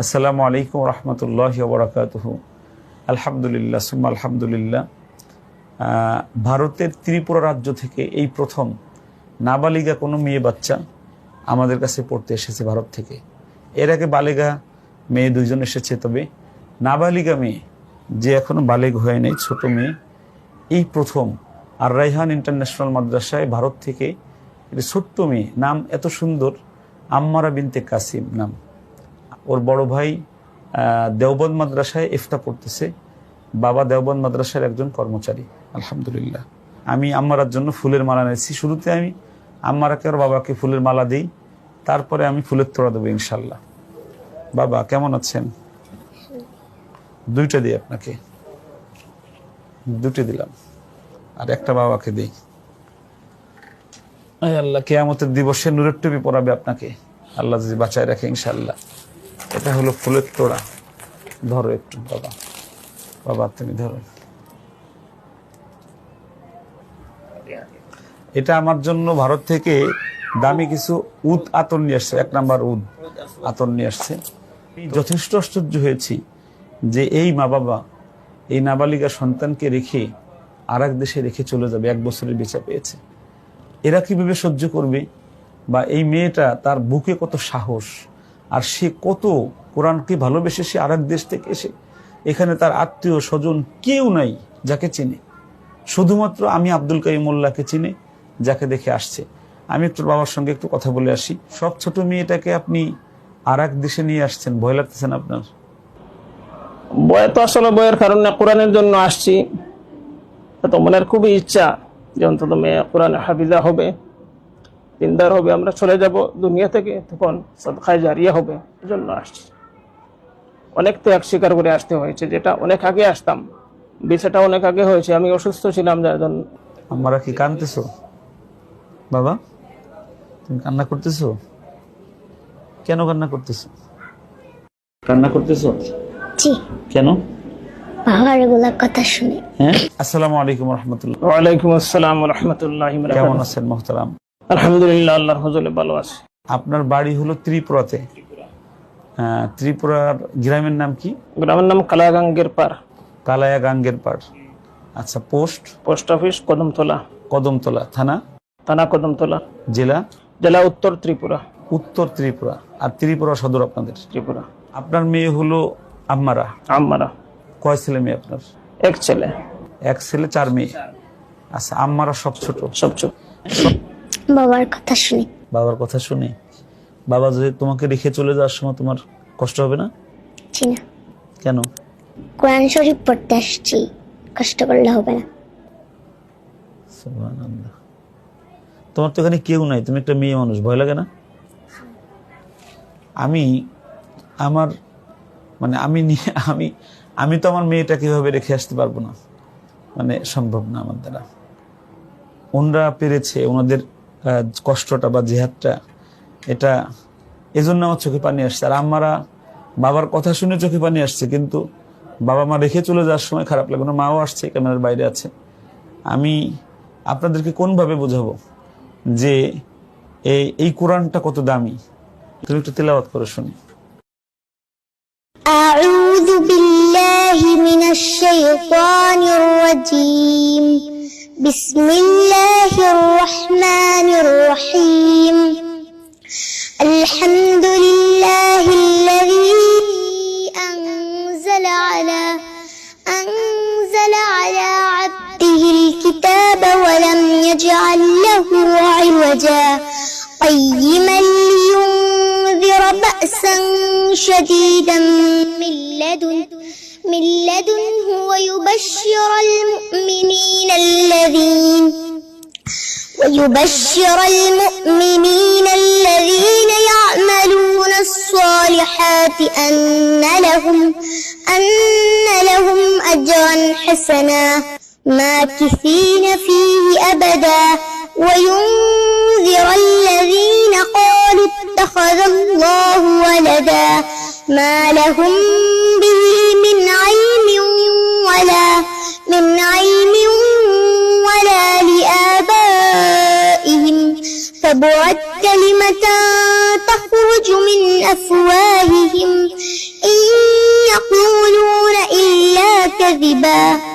আসসালামু আলাইকুম রহমতুল্লাহ বরাকাতুহু। আলহামদুলিল্লাহ, সুম্মা আলহামদুলিল্লাহ। ভারতের ত্রিপুরা রাজ্য থেকে এই প্রথম নাবালিগা কোনো মেয়ে বাচ্চা আমাদের কাছে পড়তে এসেছে ভারত থেকে। এর আগে বালিগা মেয়ে দুইজন এসেছে, তবে নাবালিগা মেয়ে যে এখনও বালেগ হয়ে নেই, ছোট মেয়ে, এই প্রথম। আর রাইহান ইন্টারন্যাশনাল মাদ্রাসায় ভারত থেকে, এটা ছোট্ট মেয়ে, নাম এত সুন্দর, আম্মারা বিনতে কাসিম নাম। ওর বড় ভাই দেওবন্দ মাদ্রাসায় ইফতা পড়তেছে বাবা দেওবন্দ মাদ্রাসার একজন কর্মচারী। আলহামদুলিল্লাহ। আমি আম্মারার জন্য ফুলের মালা নিয়েছি শুরুতে আমি আম্মারাকে আর বাবাকে ফুলের মালা দিই। তারপরে আমি ফুলের তোড়া দেবো ইনশাল্লাহ বাবা, কেমন আছেন? দুইটা দিই আপনাকে। দুটি দিলাম। আর একটা বাবাকে দিই। আল্লাহ, কেয়ামতের দিবসে নূরের টুপি পরাবে আপনাকে। আল্লাহ যদি বাঁচায় রাখে ইনশাল্লাহ এটা হলো ফুলের তোড়া। ধরো একটু, বাবা। বাবা, তুমি ধরো। এটা আমার জন্য ভারত থেকে দামি কিছু উদ আতর নিয়ে আসছে। এক নাম্বার উদ আতর নিয়ে আসছে। যথেষ্ট আশ্চর্য হয়েছি যে এই মা বাবা, এই নাবালিকা সন্তানকে রেখে আর দেশে রেখে চলে যাবে, এক বছরের বেচা পেয়েছে। এরা কীভাবে সহ্য করবে? বা এই মেয়েটা তার বুকে কত সাহস? আর সে কত কোরআনকে ভালোবেসে, সে আরেক দেশ থেকে এসে এখানে তার আত্মীয় স্বজন কেউ নাই যাকে চিনে। শুধুমাত্র আমি আব্দুল কাইম মোল্লাকে চিনে, যাকে দেখে আসছে। আমি একটু বাবার সঙ্গে একটু কথা বলে আসি। সব ছোট মেয়েটাকে আপনি আর দেশে নিয়ে আসছেন, ভয় লাগতেছেন আপনার? বয় তো আসলে বইয়ের কারণে কোরআনের জন্য আসছি। তো মনের খুবই ইচ্ছা যে অন্তত মেয়ে কোরআনে হাফিজা হবে। দিনদার হবে আমরা চলে যাব দুনিয়া থেকে তখন সদখায় জারিয়া হবে এই জন্য আসছি। অনেক ত্যাগ স্বীকার করে আসতে হয়েছে যেটা অনেক আগে আসতাম বিষয়টা অনেক আগে হয়েছে আমি অসুস্থ ছিলাম যার জন্য। আমরা কি কানতেছো বাবা তুমি কান্না করতেছো? কেন কান্না করতেছো? কান্না করতেছো? জি। কেন? বাবার এগুলা কথা শুনে। হ্যাঁ? আসসালামু আলাইকুম রহমতুল্লাহ। ওয়ালাইকুম আসসালাম রহমতুল্লাহ কেমন আছেন মোহতারাম? আলহামদুলিল্লাহ আল্লাহর হজলে ভালো আছে। আপনার বাড়ি হলো ত্রিপুরাতে। ত্রিপুরার গ্রামের নাম কি? গ্রামের নাম কালাগাঙ্গের পার কালায়া গাঙ্গের পাড়। আচ্ছা post? Post office Kadamtala. Kadamtala থানা? থানা কদমতলা। জেলা? জেলা উত্তর ত্রিপুরা। উত্তর ত্রিপুরা। আর ত্রিপুরা সদর আপনাদের? ত্রিপুরা। আপনার মেয়ে হলো আম্মারা। আম্মারা। কয় ছেলে মেয়ে আপনার? এক ছেলে। এক ছেলে চার মেয়ে। আচ্ছা আম্মারা সব ছোট? সব চুপ বাবার কথা শুনে। বাবার কথা শুনে? বাবা যদি তোমাকে রেখে চলে যাওয়ার সময় তোমার কষ্ট হবে না? জি না। কেন? কোরআন শরীফ পড়তে আসছি কষ্ট করলে হবে না। সুবহানাল্লাহ। তোমার তো এখানে কেউ নাই তুমি একটা মেয়ে মানুষ ভয় লাগে না? আমি আমার মানে আমি নিয়ে আমি আমি তো আমার মেয়েটা কীভাবে রেখে আসতে পারব না। মানে সম্ভব না আমার দ্বারা। ওনরা পেরেছে ওনাদের কষ্টটা বা জেহাদটা এটা এজন্য আমার চোখে পানি আসছে আর আমারা বাবার কথা শুনে চোখে পানি আসছে কিন্তু বাবা মা রেখে চলে যাওয়ার সময় খারাপ লাগে না মাও আসছে ক্যামেরার বাইরে আছে আমি আপনাদেরকে কোনভাবে বোঝাবো যে এই এই কোরআনটা কত দামি তুমি একটু তেলাওয়াত করে শুনি أعوذ بالله من الشيطان الرجيم بسم الله الرحمن الرحيم الحمد لله الذي أنزل على أنزل على عبده الكتاب ولم يجعل له عوجا قيما لينذر بأسا شديدا من لدن من لدنه ويبشر المؤمنين الذين ويبشر المؤمنين الذين يعملون الصالحات أن لهم أن لهم أجرا حسنا ماكثين فيه أبدا وينذر الذين قالوا اتخذ الله ولدا ما لهم تخرج من أفواههم إن يقولون إلا كذبا.